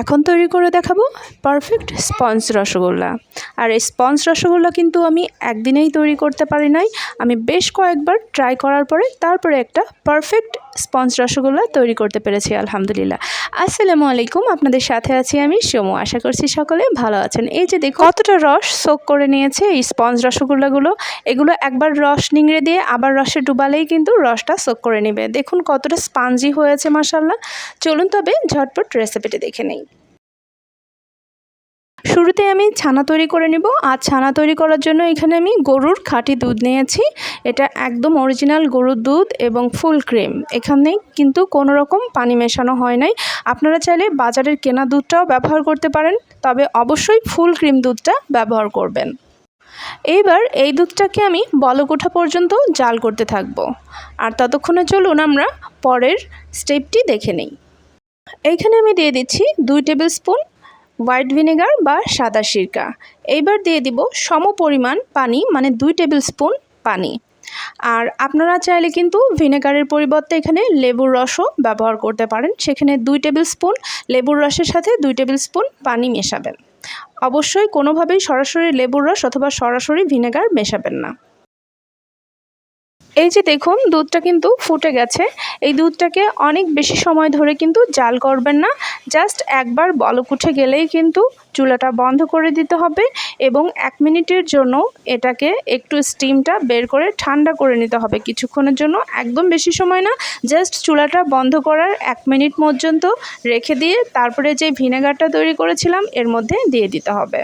এখন তৈরি করে দেখাবো পারফেক্ট স্পঞ্জ রসগোল্লা। আর এই স্পঞ্জ রসগোল্লা কিন্তু আমি একদিনেই তৈরি করতে পারি নাই। আমি বেশ কয়েকবার ট্রাই করার পরে তারপরে একটা পারফেক্ট স্পঞ্জ রসগোল্লা তৈরি করতে পেরেছি, আলহামদুলিল্লাহ। আসসালামু আলাইকুম, আপনাদের সাথে আছি আমি সোমু। আশা করছি সকলে ভালো আছেন। এই যে দেখো কতটা রস সোক করে নিয়েছে এই স্পঞ্জ রসগোল্লাগুলো। এগুলো একবার রস নিংড়ে দিয়ে আবার রসে ডুবালেই কিন্তু রসটা সোক করে নেবে। দেখুন কতটা স্পঞ্জি হয়েছে মাসাল্লাহ চলুন তবে ঝটপট রেসিপিটি দেখে নেই। শুরুতে আমি ছানা তৈরি করে নিব। আর ছানা তৈরি করার জন্য এখানে আমি গরুর খাঁটি দুধ নিয়েছি। এটা একদম অরিজিনাল গরুর দুধ এবং ফুল ক্রিম। এখানে কিন্তু কোনো রকম পানি মেশানো হয় নাই। আপনারা চাইলে বাজারের কেনা দুধটাও ব্যবহার করতে পারেন, তবে অবশ্যই ফুল ক্রিম দুধটা ব্যবহার করবেন। এইবার এই দুধটাকে আমি বলকোঠা পর্যন্ত জাল করতে থাকব। আর ততক্ষণে চলুন আমরা পরের স্টেপটি দেখে নিই। এইখানে আমি দিয়ে দিচ্ছি দুই টেবিল স্পুন হোয়াইট ভিনেগার বা সাদা সিরকা। এইবার দিয়ে দিব সম পরিমাণ পানি মানে দুই টেবিল স্পুন পানি। আর আপনারা চাইলে কিন্তু ভিনেগারের পরিবর্তে এখানে লেবুর রসও ব্যবহার করতে পারেন। সেখানে দুই টেবিল স্পুন লেবুর রসের সাথে দুই টেবিল স্পুন পানি মেশাবেন। অবশ্যই কোনোভাবেই সরাসরি লেবুর রস অথবা সরাসরি ভিনেগার মেশাবেন না। এই যে দেখুন, দুধটা কিন্তু ফুটে গেছে। এই দুধটাকে অনেক বেশি সময় ধরে কিন্তু জাল করবেন না। জাস্ট একবার বলক উঠে গেলেই কিন্তু চুলাটা বন্ধ করে দিতে হবে এবং এক মিনিটের জন্য এটাকে একটু স্টিমটা বের করে ঠান্ডা করে নিতে হবে। কিছুক্ষণের জন্য একদম বেশি সময় না, জাস্ট চুলাটা বন্ধ করার এক মিনিট পর্যন্ত রেখে দিয়ে তারপরে যে ভিনেগারটা তৈরি করেছিলাম, এর মধ্যে দিয়ে দিতে হবে।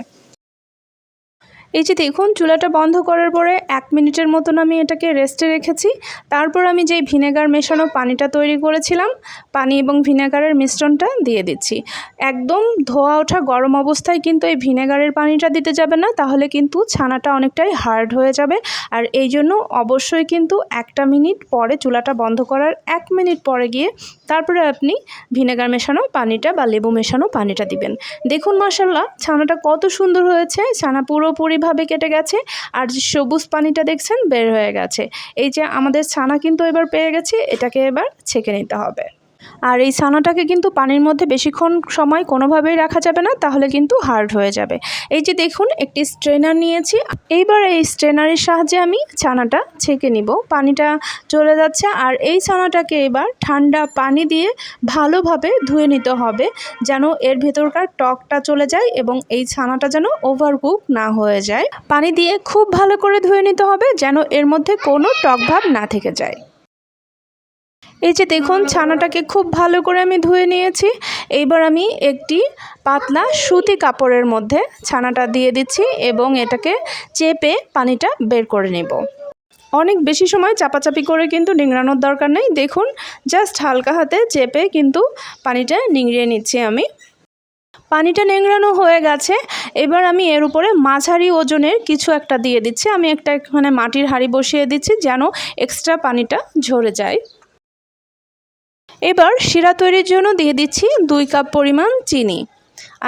এই যে দেখুন, চুলাটা বন্ধ করার পরে এক মিনিটের মতন আমি এটাকে রেস্টে রেখেছি। তারপর আমি যেই ভিনেগার মেশানো পানিটা তৈরি করেছিলাম, পানি এবং ভিনেগারের মিশ্রণটা দিয়ে দিচ্ছি। একদম ধোয়া ওঠা গরম অবস্থায় কিন্তু এই ভিনেগারের পানিটা দিতে যাবে না, তাহলে কিন্তু ছানাটা অনেকটাই হার্ড হয়ে যাবে। আর এই জন্য অবশ্যই কিন্তু একটা মিনিট পরে চুলাটা বন্ধ করার এক মিনিট পরে গিয়ে তারপরে আপনি ভিনেগার মেশানো পানিটা বা লেবু মেশানো পানিটা দিবেন। দেখুন মাসাল্লাহ ছানাটা কত সুন্দর হয়েছে। ছানা পুরোপুরিভাবে কেটে গেছে? আর যে সবুজ পানিটা দেখছেন বের হয়ে গেছে। এই যে আমাদের ছানা কিন্তু এবার পেয়ে গেছে, এটাকে এবার ছেঁকে নিতে হবে। আর এই ছানাটাকে কিন্তু পানির মধ্যে বেশিক্ষণ সময় কোনোভাবেই রাখা যাবে না, তাহলে কিন্তু হার্ড হয়ে যাবে। এই যে দেখুন, একটি স্ট্রেনার নিয়েছি। এইবার এই স্ট্রেনারের সাহায্যে আমি ছানাটা ছেঁকে নিব। পানিটা চলে যাচ্ছে আর এই ছানাটাকে এবার ঠান্ডা পানি দিয়ে ভালোভাবে ধুয়ে নিতে হবে, যেন এর ভেতরকার টকটা চলে যায় এবং এই ছানাটা যেন ওভারকুক না হয়ে যায়। পানি দিয়ে খুব ভালো করে ধুয়ে নিতে হবে, যেন এর মধ্যে কোনো টক ভাব না থেকে যায়। এই যে দেখুন, ছানাটাকে খুব ভালো করে আমি ধুয়ে নিয়েছি। এইবার আমি একটি পাতলা সুতি কাপড়ের মধ্যে ছানাটা দিয়ে দিচ্ছি এবং এটাকে চেপে পানিটা বের করে নেব। অনেক বেশি সময় চাপাচাপি করে কিন্তু নিংড়ানোর দরকার নেই। দেখুন, জাস্ট হালকা হাতে চেপে কিন্তু পানিটা নিংড়িয়ে নিচ্ছি আমি। পানিটা নেংড়ানো হয়ে গেছে। এবার আমি এর উপরে মাঝারি ওজনের কিছু একটা দিয়ে দিচ্ছি। আমি একটা এখানে মাটির হাঁড়ি বসিয়ে দিচ্ছি যেন এক্সট্রা পানিটা ঝরে যায়। এবার শিরা তৈরির জন্য দিয়ে দিচ্ছি দুই কাপ পরিমাণ চিনি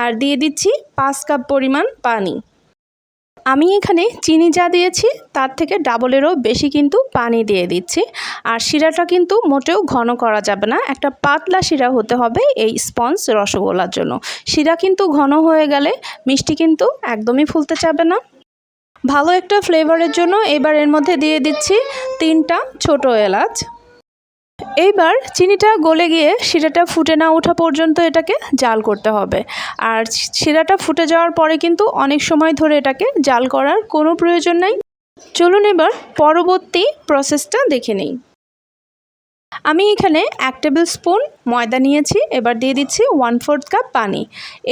আর দিয়ে দিচ্ছি পাঁচ কাপ পরিমাণ পানি। আমি এখানে চিনি যা দিয়েছি তার থেকে ডাবলেরও বেশি কিন্তু পানি দিয়ে দিচ্ছি। আর শিরাটা কিন্তু মোটেও ঘন করা যাবে না, একটা পাতলা শিরা হতে হবে এই স্পঞ্জ রসগোল্লার জন্য। শিরা কিন্তু ঘন হয়ে গেলে মিষ্টি কিন্তু একদমই ফুলতে চাবে না। ভালো একটা ফ্লেভারের জন্য এবার এর মধ্যে দিয়ে দিচ্ছি তিনটা ছোট এলাচ। এইবার চিনিটা গলে গিয়ে শিরাটা ফুটে না ওঠা পর্যন্ত এটাকে জাল করতে হবে। আর শিরাটা ফুটে যাওয়ার পরে কিন্তু অনেক সময় ধরে এটাকে জাল করার কোনো প্রয়োজন নাই। চলুন এবার পরবর্তী প্রসেসটা দেখে নিই। আমি এখানে এক টেবিল স্পুন ময়দা নিয়েছি, এবার দিয়ে দিচ্ছি ওয়ান ফোর্থ কাপ পানি।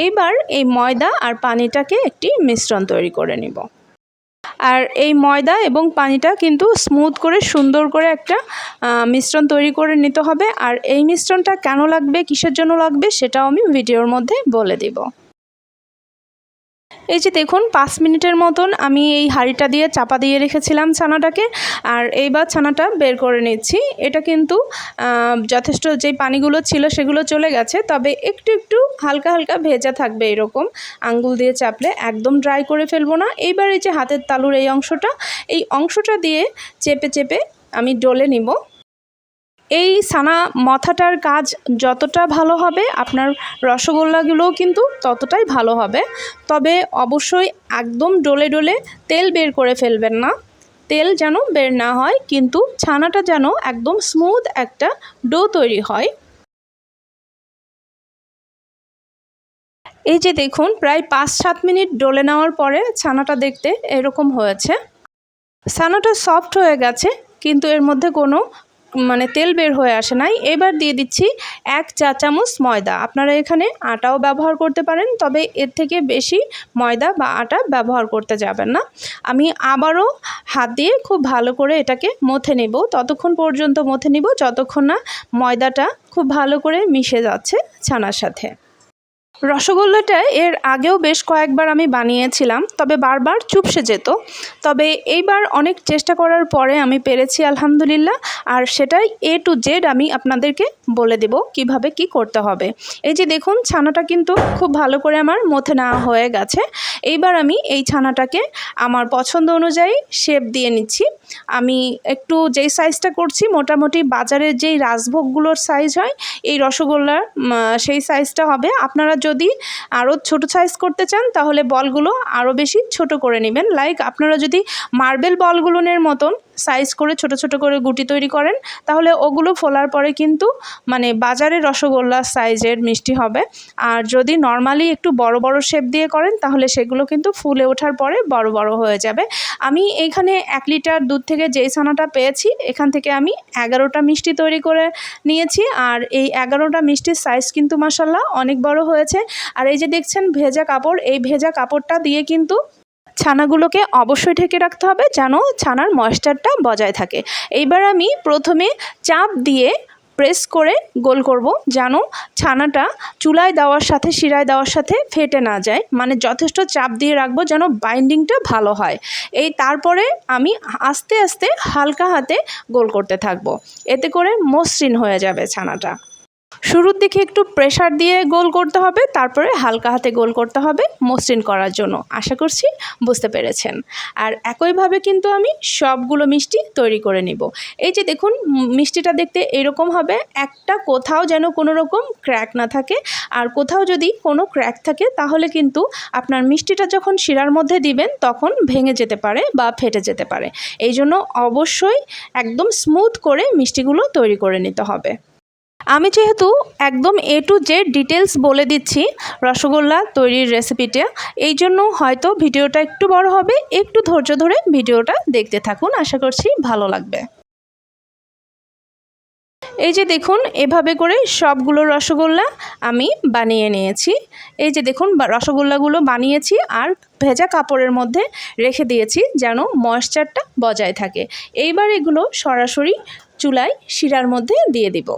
এইবার এই ময়দা আর পানিটাকে একটি মিশ্রণ তৈরি করে নেব। আর এই ময়দা এবং পানিটা কিন্তু স্মুথ করে, সুন্দর করে একটা মিশ্রণ তৈরি করে নিতে হবে। আর এই মিশ্রণটা কেন লাগবে, কিসের জন্য লাগবে, সেটাও আমি ভিডিওর মধ্যে বলে দেব। এই যে দেখুন, পাঁচ মিনিটের মতন আমি এই হাঁড়িটা দিয়ে চাপা দিয়ে রেখেছিলাম ছানাটাকে, আর এইবার ছানাটা বের করে নিচ্ছি। এটা কিন্তু যথেষ্ট যে পানিগুলো ছিল সেগুলো চলে গেছে, তবে একটু একটু হালকা হালকা ভেজা থাকবে এরকম। আঙ্গুল দিয়ে চাপলে একদম ড্রাই করে ফেলব না। এইবার এই যে হাতের তালুর এই অংশটা এই অংশটা দিয়ে চেপে চেপে আমি ডলে নিব। এই সানা মথাটার কাজ যতটা ভালো হবে, আপনার রসগোল্লাগুলোও কিন্তু ততটাই ভালো হবে। তবে অবশ্যই একদম ডলে ডলে তেল বের করে ফেলবেন না। তেল যেন বের না হয়, কিন্তু ছানাটা যেন একদম স্মুথ একটা ডো তৈরি হয়। এই যে দেখুন, প্রায় পাঁচ সাত মিনিট ডলে নেওয়ার পরে ছানাটা দেখতে এরকম হয়েছে। ছানাটা সফট হয়ে গেছে, কিন্তু এর মধ্যে কোনো মানে তেল বের হয়ে আসে নাই। এবার দিয়ে দিচ্ছি এক চা চামচ ময়দা। আপনারা এখানে আটাও ব্যবহার করতে পারেন, তবে এর থেকে বেশি ময়দা বা আটা ব্যবহার করতে যাবেন না। আমি আবারও হাত দিয়ে খুব ভালো করে এটাকে মথে নেব। ততক্ষণ পর্যন্ত মথে নিব, যতক্ষণ না ময়দাটা খুব ভালো করে মিশে যাচ্ছে ছানার সাথে। রসগোল্লাটা এর আগেও বেশ কয়েকবার আমি বানিয়েছিলাম, তবে বারবার চুপসে যেত। তবে এইবার অনেক চেষ্টা করার পরে আমি পেরেছি আলহামদুলিল্লাহ, আর সেটাই এ টু জেড আমি আপনাদেরকে বলে দেব কীভাবে কি করতে হবে। এই যে দেখুন, ছানাটা কিন্তু খুব ভালো করে আমার মথে নেওয়া হয়ে গেছে। এইবার আমি এই ছানাটাকে আমার পছন্দ অনুযায়ী শেপ দিয়ে নিচ্ছি। আমি একটু যেই সাইজটা করছি, মোটামুটি বাজারের যেই রাজভোগগুলোর সাইজ হয়, এই রসগোল্লার সেই সাইজটা হবে। আপনারা যদি আরও ছোট সাইজ করতে চান, তাহলে বলগুলো আরও বেশি ছোট করে নেবেন। লাইক আপনারা যদি মার্বেল বলগুলোনের মতন সাইজ করে ছোট ছোট করে গুটি তৈরি করেন, তাহলে ওগুলো ফোলার পরে কিন্তু মানে বাজারে রসগোল্লা সাইজের মিষ্টি হবে। আর যদি নর্মালি একটু বড় বড় শেপ দিয়ে করেন, তাহলে সেগুলো কিন্তু ফুলে ওঠার পরে বড় বড় হয়ে যাবে। আমি এইখানে এক লিটার দুধ থেকে যেই ছানাটা পেয়েছি, এখান থেকে আমি এগারোটা মিষ্টি তৈরি করে নিয়েছি। আর এই এগারোটা মিষ্টির সাইজ কিন্তু মাসাল্লাহ অনেক বড় হয়েছে। আর এই যে দেখছেন ভেজা কাপড়, এই ভেজা কাপড়টা দিয়ে কিন্তু ছানাগুলোকে অবশ্যই ঢেকে রাখতে হবে যেন ছানার ময়েশ্চারটা বজায় থাকে। এইবার আমি প্রথমে চাপ দিয়ে প্রেস করে গোল করব যেন ছানাটা চুলায় দেওয়ার সাথে, শিরায় দেওয়ার সাথে ফেটে না যায়। মানে যথেষ্ট চাপ দিয়ে রাখব যেন বাইন্ডিংটা ভালো হয়। এই তারপরে আমি আস্তে আস্তে হালকা হাতে গোল করতে থাকব। এতে করে মসৃণ হয়ে যাবে ছানাটা। শুরুর দিকে একটু প্রেশার দিয়ে গোল করতে হবে, তারপরে হালকা হাতে গোল করতে হবে মসৃণ করার জন্য। আশা করছি বুঝতে পেরেছেন। আর একইভাবে কিন্তু আমি সবগুলো মিষ্টি তৈরি করে নিব। এই যে দেখুন, মিষ্টিটা দেখতে এরকম হবে, একটা কোথাও যেন কোনো রকম ক্র্যাক না থাকে। আর কোথাও যদি কোনো ক্র্যাক থাকে, তাহলে কিন্তু আপনার মিষ্টিটা যখন শিরার মধ্যে দিবেন, তখন ভেঙে যেতে পারে বা ফেটে যেতে পারে। এই জন্য অবশ্যই একদম স্মুথ করে মিষ্টিগুলো তৈরি করে নিতে হবে। আমি যেহেতু একদম এ টু জেড ডিটেলস বলে দিচ্ছি রসগোল্লা তৈরির রেসিপিটা এই জন্য হয়তো ভিডিওটা একটু বড় হবে, একটু ধৈর্য ধরে ভিডিওটা দেখতে থাকুন, আশা করছি ভালো লাগবে। এই যে দেখুন, এভাবে করে সবগুলো রসগোল্লা আমি বানিয়ে নিয়েছি। এই যে দেখুন রসগোল্লাগুলো বানিয়েছি আর ভেজা কাপড়ের মধ্যে রেখে দিয়েছি যেন ময়েশ্চারটা বজায় থাকে। এইবার এগুলো সরাসরি চুলায় শিরার মধ্যে দিয়ে দিব।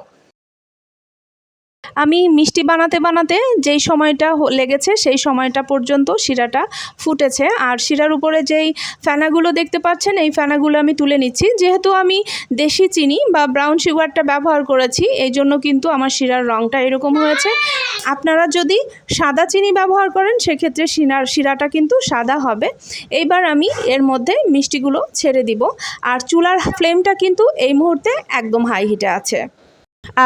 আমি মিষ্টি বানাতে বানাতে যেই সময়টা লেগেছে, সেই সময়টা পর্যন্ত শিরাটা ফুটেছে। আর শিরার উপরে যেই ফেনাগুলো দেখতে পাচ্ছেন, এই ফেনাগুলো আমি তুলে নিচ্ছি। যেহেতু আমি দেশি চিনি বা ব্রাউন সুগারটা ব্যবহার করেছি, এই জন্য কিন্তু আমার শিরার রঙটা এরকম হয়েছে। আপনারা যদি সাদা চিনি ব্যবহার করেন, সেক্ষেত্রে শিরার শিরাটা কিন্তু সাদা হবে। এইবার আমি এর মধ্যে মিষ্টিগুলো ছেড়ে দিব। আর চুলার ফ্লেমটা কিন্তু এই মুহূর্তে একদম হাই হিটে আছে।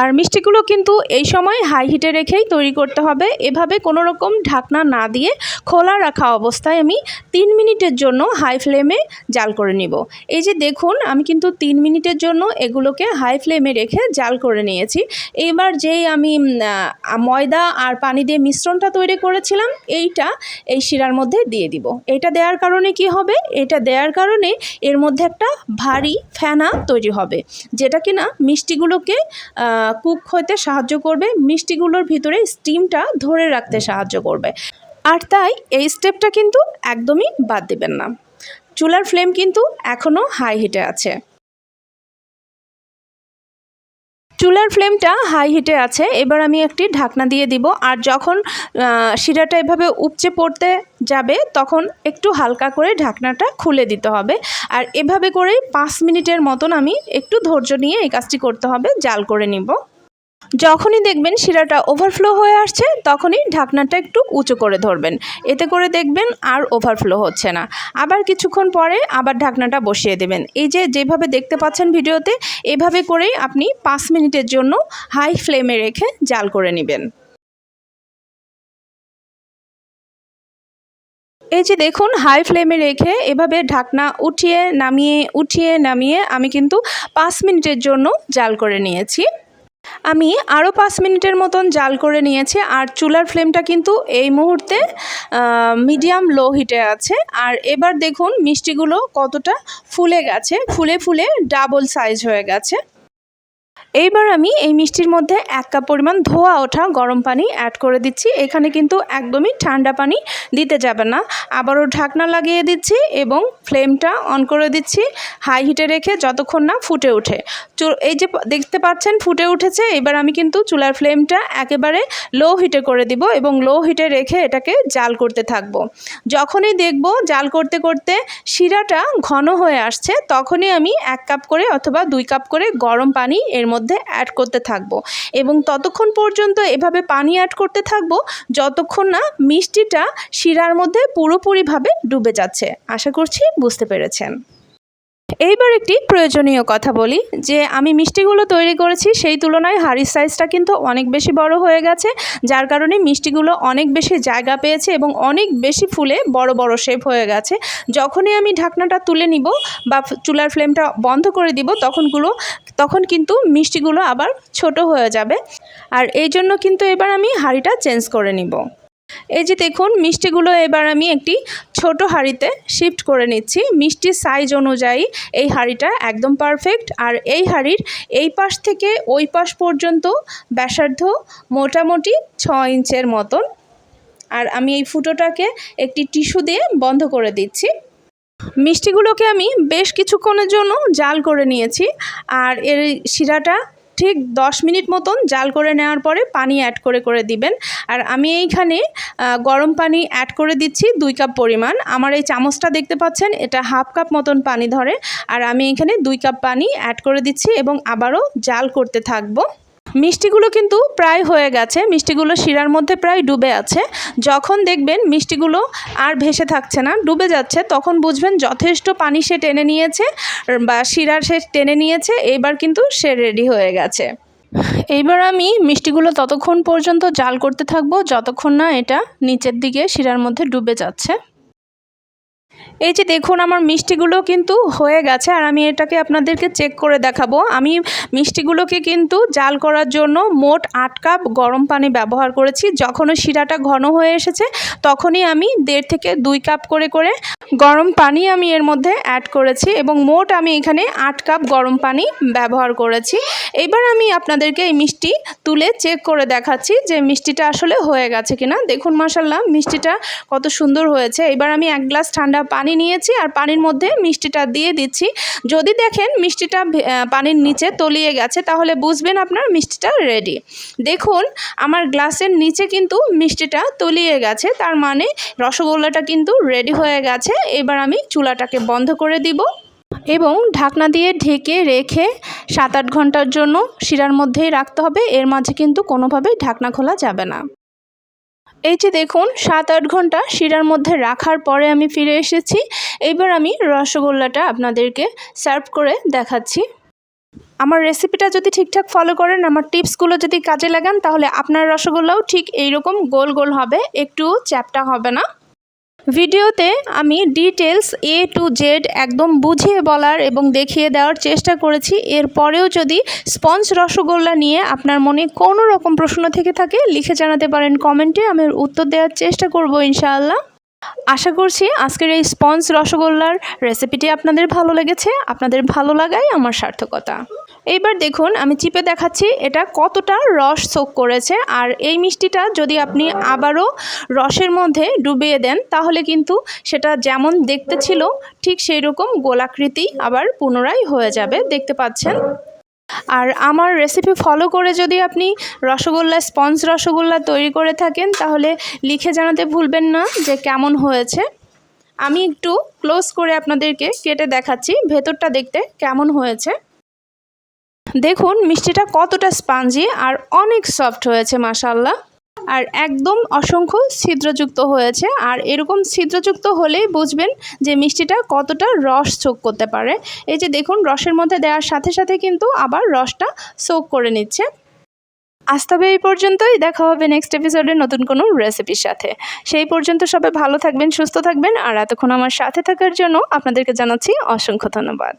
আর মিষ্টিগুলো কিন্তু এই সময় হাই হিটে রেখেই তৈরি করতে হবে। এভাবে কোনো রকম ঢাকনা না দিয়ে খোলা রাখা অবস্থায় আমি তিন মিনিটের জন্য হাই ফ্লেমে জাল করে নিব। এই যে দেখুন, আমি কিন্তু তিন মিনিটের জন্য এগুলোকে হাই ফ্লেমে রেখে জাল করে নিয়েছি। এইবার যেই আমি ময়দা আর পানি দিয়ে মিশ্রণটা তৈরি করেছিলাম, এইটা এই শিরার মধ্যে দিয়ে দিব। এটা দেওয়ার কারণে কি হবে? এটা দেওয়ার কারণে এর মধ্যে একটা ভারী ফেনা তৈরি হবে, যেটা কিনা মিষ্টিগুলোকে কুক হতে সাহায্য করবে, মিষ্টিগুলোর ভিতরে স্টিমটা ধরে রাখতে সাহায্য করবে। আর তাই এই স্টেপটা কিন্তু একদমই বাদ দেবেন না। চুলার ফ্লেম কিন্তু এখনও হাই হিটে আছে। চুলার ফ্লেমটা হাই হিটে আছে, এবার আমি একটি ঢাকনা দিয়ে দিব। আর যখন শিরাটা এভাবে উপচে পড়তে যাবে, তখন একটু হালকা করে ঢাকনাটা খুলে দিতে হবে। আর এভাবে করেই পাঁচ মিনিটের মতন আমি একটু ধৈর্য নিয়ে এই কাজটি করতে হবে, জাল করে নিব। যখনই দেখবেন শিরাটা ওভারফ্লো হয়ে আসছে, তখনই ঢাকনাটা একটু উঁচু করে ধরবেন। এতে করে দেখবেন আর ওভারফ্লো হচ্ছে না। আবার কিছুক্ষণ পরে আবার ঢাকনাটা বসিয়ে দেবেন। এই যে যেভাবে দেখতে পাচ্ছেন ভিডিওতে, এভাবে করেই আপনি পাঁচ মিনিটের জন্য হাই ফ্লেমে রেখে জাল করে নেবেন। এই যে দেখুন হাই ফ্লেমে রেখে এভাবে ঢাকনা উঠিয়ে, নামিয়ে উঠিয়ে, নামিয়ে আমি কিন্তু পাঁচ মিনিটের জন্য জাল করে নিয়েছি। আমি আরও পাঁচ মিনিটের মতন জাল করে নিয়েছি আর চুলার ফ্লেমটা কিন্তু এই মুহূর্তে মিডিয়াম লো হিটে আছে। আর এবার দেখুন মিষ্টিগুলো কতটা ফুলে গেছে, ফুলে ফুলে ডাবল সাইজ হয়ে গেছে। এইবার আমি এই মিষ্টির মধ্যে এক কাপ পরিমাণ ধোয়া ওঠা গরম পানি অ্যাড করে দিচ্ছি। এখানে কিন্তু একদমই ঠান্ডা পানি দিতে যাবে না। আবারও ঢাকনা লাগিয়ে দিচ্ছি এবং ফ্লেমটা অন করে দিচ্ছি। হাই হিটে রেখে যতক্ষণ না ফুটে ওঠে। এই যে দেখতে পাচ্ছেন ফুটে উঠেছে। এবার আমি কিন্তু চুলার ফ্লেমটা একেবারে লো হিটে করে দিব এবং লো হিটে রেখে এটাকে জাল করতে থাকব। যখনই দেখব জাল করতে করতে শিরাটা ঘন হয়ে আসছে, তখনই আমি এক কাপ করে অথবা দুই কাপ করে গরম পানি এর মধ্যে মধ্যে অ্যাড করতে থাকব। এবং ততক্ষণ পর্যন্ত এভাবে পানি অ্যাড করতে থাকব, যতক্ষণ না মিষ্টিটা শিরার মধ্যে পুরোপুরিভাবে ডুবে যাচ্ছে। আশা করছি বুঝতে পেরেছেন। এইবার একটি প্রয়োজনীয় কথা বলি, যে আমি মিষ্টিগুলো তৈরি করেছি সেই তুলনায় হাড়ির সাইজটা কিন্তু অনেক বেশি বড় হয়ে গেছে, যার কারণে মিষ্টিগুলো অনেক বেশি জায়গা পেয়েছে এবং অনেক বেশি ফুলে বড় বড় শেপ হয়ে গেছে। যখনই আমি ঢাকনাটা তুলে নিব বা চুলার ফ্লেমটা বন্ধ করে দিব, তখনগুলো, তখন কিন্তু মিষ্টিগুলো আবার ছোট হয়ে যাবে। আর এই জন্য কিন্তু এবার আমি হাঁড়িটা চেঞ্জ করে নিব। এই যে দেখুন, মিষ্টিগুলো এবার আমি একটি ছোট হাঁড়িতে শিফট করে নিচ্ছি। মিষ্টির সাইজ অনুযায়ী এই হাঁড়িটা একদম পারফেক্ট আর এই হাঁড়ির এই পাশ থেকে ওই পাশ পর্যন্ত ব্যাসার্ধ মোটামুটি ছ ইঞ্চের মতন। আর আমি এই ফুটোটাকে একটি টিস্যু দিয়ে বন্ধ করে দিচ্ছি। মিষ্টিগুলোকে আমি বেশ কিছুক্ষণের জন্য জাল করে নিয়েছি। আর এর শিরাটা ঠিক দশ মিনিট মতন জাল করে নেওয়ার পরে পানি অ্যাড করে করে দিবেন। আর আমি এইখানে গরম পানি অ্যাড করে দিচ্ছি দুই কাপ পরিমাণ। আমার এই চামচটা দেখতে পাচ্ছেন, এটা হাফ কাপ মতন পানি ধরে। আর আমি এখানে দুই কাপ পানি অ্যাড করে দিচ্ছি এবং আবারও জাল করতে থাকব। মিষ্টিগুলো কিন্তু প্রায় হয়ে গেছে। মিষ্টিগুলো শিরার মধ্যে প্রায় ডুবে আছে। যখন দেখবেন মিষ্টিগুলো আর ভেসে থাকছে না, ডুবে যাচ্ছে, তখন বুঝবেন যথেষ্ট পানি সে টেনে নিয়েছে বা শিরার সে টেনে নিয়েছে, এবার কিন্তু সে রেডি হয়ে গেছে। এইবার আমি মিষ্টিগুলো ততক্ষণ পর্যন্ত জাল করতে থাকব, যতক্ষণ না এটা নিচের দিকে শিরার মধ্যে ডুবে যাচ্ছে। এই যে দেখুন, আমার মিষ্টিগুলো কিন্তু হয়ে গেছে আর আমি এটাকে আপনাদেরকে চেক করে দেখাবো। আমি মিষ্টিগুলোকে কিন্তু জাল করার জন্য মোট আট কাপ গরম পানি ব্যবহার করেছি। যখন শিরাটা ঘন হয়ে এসেছে, তখনই আমি দেড় থেকে দুই কাপ করে করে গরম পানি আমি এর মধ্যে অ্যাড করেছি এবং মোট আমি এখানে আট কাপ গরম পানি ব্যবহার করেছি। এবার আমি আপনাদেরকে এই মিষ্টি তুলে চেক করে দেখাচ্ছি যে মিষ্টিটা আসলে হয়ে গেছে কিনা। দেখুন মাসাল্লাহ মিষ্টিটা কত সুন্দর হয়েছে। এবার আমি এক গ্লাস ঠান্ডা পানি নিয়েছি আর পানির মধ্যে মিষ্টিটা দিয়ে দিচ্ছি। যদি দেখেন মিষ্টিটা পানির নিচে তলিয়ে গেছে, তাহলে বুঝবেন আপনার মিষ্টিটা রেডি দেখুন, আমার গ্লাসের নিচে কিন্তু মিষ্টিটা তলিয়ে গেছে, তার মানে রসগোল্লাটা কিন্তু রেডি হয়ে গেছে। এবার আমি চুলাটাকে বন্ধ করে দিব এবং ঢাকনা দিয়ে ঢেকে রেখে সাত আট ঘণ্টার জন্য শিরার মধ্যেই রাখতে হবে। এর মাঝে কিন্তু কোনোভাবেই ঢাকনা খোলা যাবে না। এই যে দেখুন, সাত আট ঘণ্টা শিরার মধ্যে রাখার পরে আমি ফিরে এসেছি। এইবার আমি রসগোল্লাটা আপনাদেরকে সার্ভ করে দেখাচ্ছি। আমার রেসিপিটা যদি ঠিকঠাক ফলো করেন, আমার টিপসগুলো যদি কাজে লাগান, তাহলে আপনার রসগোল্লাও ঠিক এইরকম গোল গোল হবে, একটু চ্যাপটা হবে না। ভিডিওতে আমি ডিটেলস এ টু জেড একদম বুঝিয়ে বলার এবং দেখিয়ে দেওয়ার চেষ্টা করেছি। এরপরেও যদি স্পঞ্জ রসগোল্লা নিয়ে আপনার মনে কোনো রকম প্রশ্ন থেকে থাকে, লিখে জানাতে পারেন কমেন্টে। আমি উত্তর দেওয়ার চেষ্টা করব ইনশাআল্লাহ। আশা করছি আজকের এই স্পঞ্জ রসগোল্লার রেসিপিটি আপনাদের ভালো লেগেছে। আপনাদের ভালো লাগাই আমার সার্থকতা। এইবার দেখুন, আমি চিপে দেখাচ্ছি এটা কতটা রস সোক করেছে। আর এই মিষ্টিটা যদি আপনি আবারও রসের মধ্যে ডুবিয়ে দেন, তাহলে কিন্তু সেটা যেমন দেখতে ছিল, ঠিক সেই রকম গোলাকৃতি আবার পুনরায় হয়ে যাবে, দেখতে পাচ্ছেন? আর আমার রেসিপি ফলো করে যদি আপনি রসগোল্লা স্পঞ্জ রসগোল্লা তৈরি করে থাকেন, তাহলে লিখে জানাতে ভুলবেন না যে কেমন হয়েছে। আমি একটু ক্লোজ করে আপনাদেরকে কেটে দেখাচ্ছি, ভেতরটা দেখতে কেমন হয়েছে। দেখুন, মিষ্টিটা কতটা স্পাঞ্জি আর অনেক সফট হয়েছে মাসাল্লাহ আর একদম অসংখ্য ছিদ্রযুক্ত হয়েছে। আর এরকম ছিদ্রযুক্ত হলেই বুঝবেন যে মিষ্টিটা কতটা রস চোখ করতে পারে। এই যে দেখুন, রসের মধ্যে দেওয়ার সাথে সাথে কিন্তু আবার রসটা সোক করে নিচ্ছে। আজ তবে এই পর্যন্তই। দেখা হবে নেক্সট এপিসোডে নতুন কোনো রেসিপির সাথে। সেই পর্যন্ত সবাই ভালো থাকবেন, সুস্থ থাকবেন। আর এতক্ষণ আমার সাথে থাকার জন্য আপনাদেরকে জানাচ্ছি অসংখ্য ধন্যবাদ।